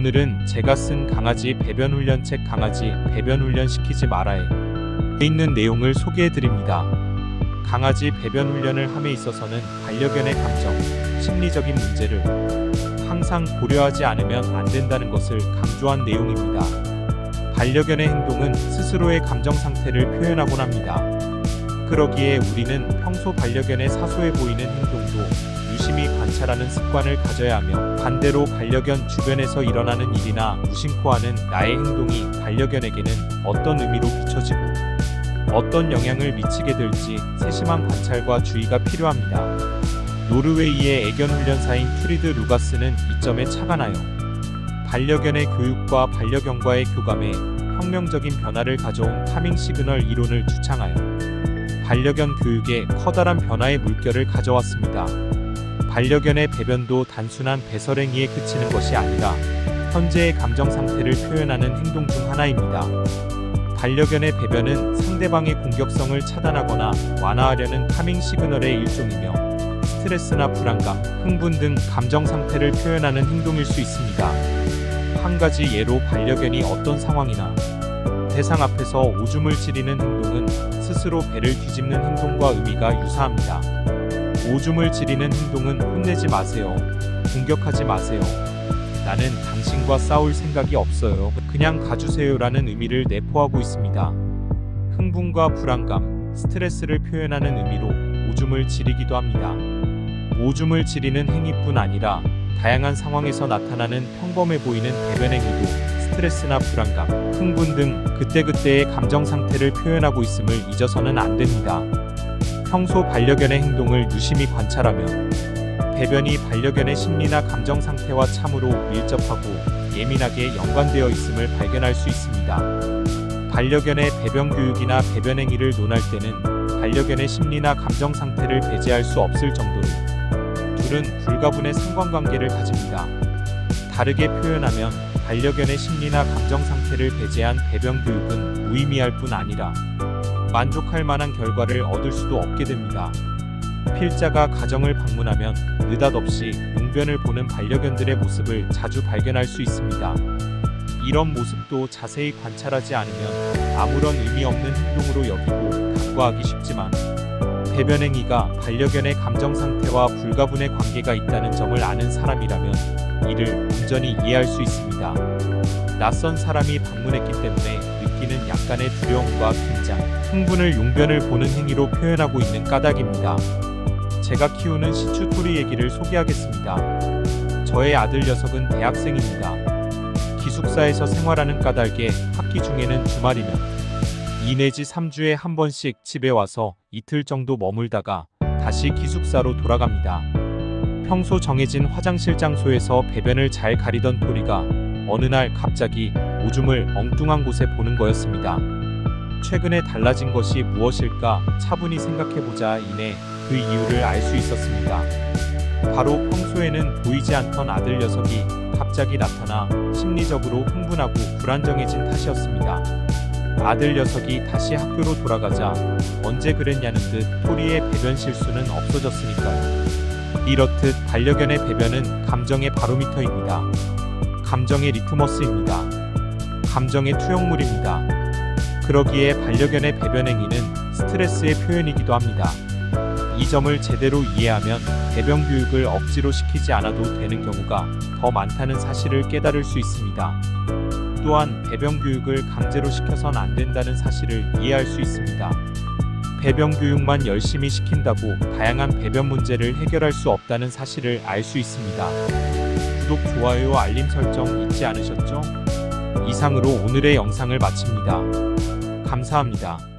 오늘은 제가 쓴 강아지 배변 훈련 책 강아지 배변 훈련 시키지 말아에 있는 내용을 소개해 드립니다. 강아지 배변 훈련을 함에 있어서는 반려견의 감정, 심리적인 문제를 항상 고려하지 않으면 안 된다는 것을 강조한 내용입니다. 반려견의 행동은 스스로의 감정 상태를 표현하곤 합니다. 그러기에 우리는 평소 반려견의 사소해 보이는 행동도 유심히 관찰하는 습관을 가져야 하며 반대로 반려견 주변에서 일어나는 일이나 무심코 하는 나의 행동이 반려견에게는 어떤 의미로 비춰지고 어떤 영향을 미치게 될지 세심한 관찰과 주의가 필요합니다. 노르웨이의 애견 훈련사인 투리드 루가스는 이 점에 착안하여 반려견의 교육과 반려견과의 교감에 혁명적인 변화를 가져온 카밍 시그널 이론을 주창하여 반려견 교육에 커다란 변화의 물결을 가져왔습니다. 반려견의 배변도 단순한 배설행위에 그치는 것이 아니라 현재의 감정 상태를 표현하는 행동 중 하나입니다. 반려견의 배변은 상대방의 공격성을 차단하거나 완화하려는 카밍 시그널의 일종이며 스트레스나 불안감, 흥분 등 감정 상태를 표현하는 행동일 수 있습니다. 한 가지 예로 반려견이 어떤 상황이나 대상 앞에서 오줌을 지리는 행동은 스스로 배를 뒤집는 행동과 의미가 유사합니다. 오줌을 지리는 행동은 혼내지 마세요. 공격하지 마세요. 나는 당신과 싸울 생각이 없어요. 그냥 가주세요라는 의미를 내포하고 있습니다. 흥분과 불안감, 스트레스를 표현하는 의미로 오줌을 지리기도 합니다. 오줌을 지리는 행위뿐 아니라 다양한 상황에서 나타나는 평범해 보이는 배변 행위도 스트레스나 불안감, 흥분 등 그때그때의 감정 상태를 표현하고 있음을 잊어서는 안 됩니다. 평소 반려견의 행동을 유심히 관찰하면 배변이 반려견의 심리나 감정 상태와 참으로 밀접하고 예민하게 연관되어 있음을 발견할 수 있습니다. 반려견의 배변 교육이나 배변 행위를 논할 때는 반려견의 심리나 감정 상태를 배제할 수 없을 정도로 둘은 불가분의 상관관계를 가집니다. 다르게 표현하면 반려견의 심리나 감정 상태를 배제한 배변 교육은 무의미할 뿐 아니라 만족할 만한 결과를 얻을 수도 없게 됩니다. 필자가 가정을 방문하면 느닷없이 용변을 보는 반려견들의 모습을 자주 발견할 수 있습니다. 이런 모습도 자세히 관찰하지 않으면 아무런 의미 없는 행동으로 여기고 간과하기 쉽지만 배변 행위가 반려견의 감정 상태와 불가분의 관계가 있다는 점을 아는 사람이라면 이를 온전히 이해할 수 있습니다. 낯선 사람이 방문했기 때문에 느끼는 약간의 두려움과 긴장, 흥분을 용변을 보는 행위로 표현하고 있는 까닭입니다. 제가 키우는 시추토리 얘기를 소개하겠습니다. 저의 아들 녀석은 대학생입니다. 기숙사에서 생활하는 까닭에 학기 중에는 주말이면 2 내지 3주에 한 번씩 집에 와서 이틀 정도 머물다가 다시 기숙사로 돌아갑니다. 평소 정해진 화장실 장소에서 배변을 잘 가리던 토리가 어느 날 갑자기 오줌을 엉뚱한 곳에 보는 거였습니다. 최근에 달라진 것이 무엇일까 차분히 생각해보자 이내 그 이유를 알 수 있었습니다. 바로 평소에는 보이지 않던 아들 녀석이 갑자기 나타나 심리적으로 흥분하고 불안정해진 탓이었습니다. 아들 녀석이 다시 학교로 돌아가자 언제 그랬냐는 듯 토리의 배변 실수는 없어졌으니까요. 이렇듯 반려견의 배변은 감정의 바로미터입니다. 감정의 리트머스입니다. 감정의 투영물입니다. 그러기에 반려견의 배변 행위는 스트레스의 표현이기도 합니다. 이 점을 제대로 이해하면 배변 교육을 억지로 시키지 않아도 되는 경우가 더 많다는 사실을 깨달을 수 있습니다. 또한 배변 교육을 강제로 시켜선 안 된다는 사실을 이해할 수 있습니다. 배변 교육만 열심히 시킨다고 다양한 배변 문제를 해결할 수 없다는 사실을 알 수 있습니다. 구독, 좋아요, 알림 설정 잊지 않으셨죠? 이상으로 오늘의 영상을 마칩니다. 감사합니다.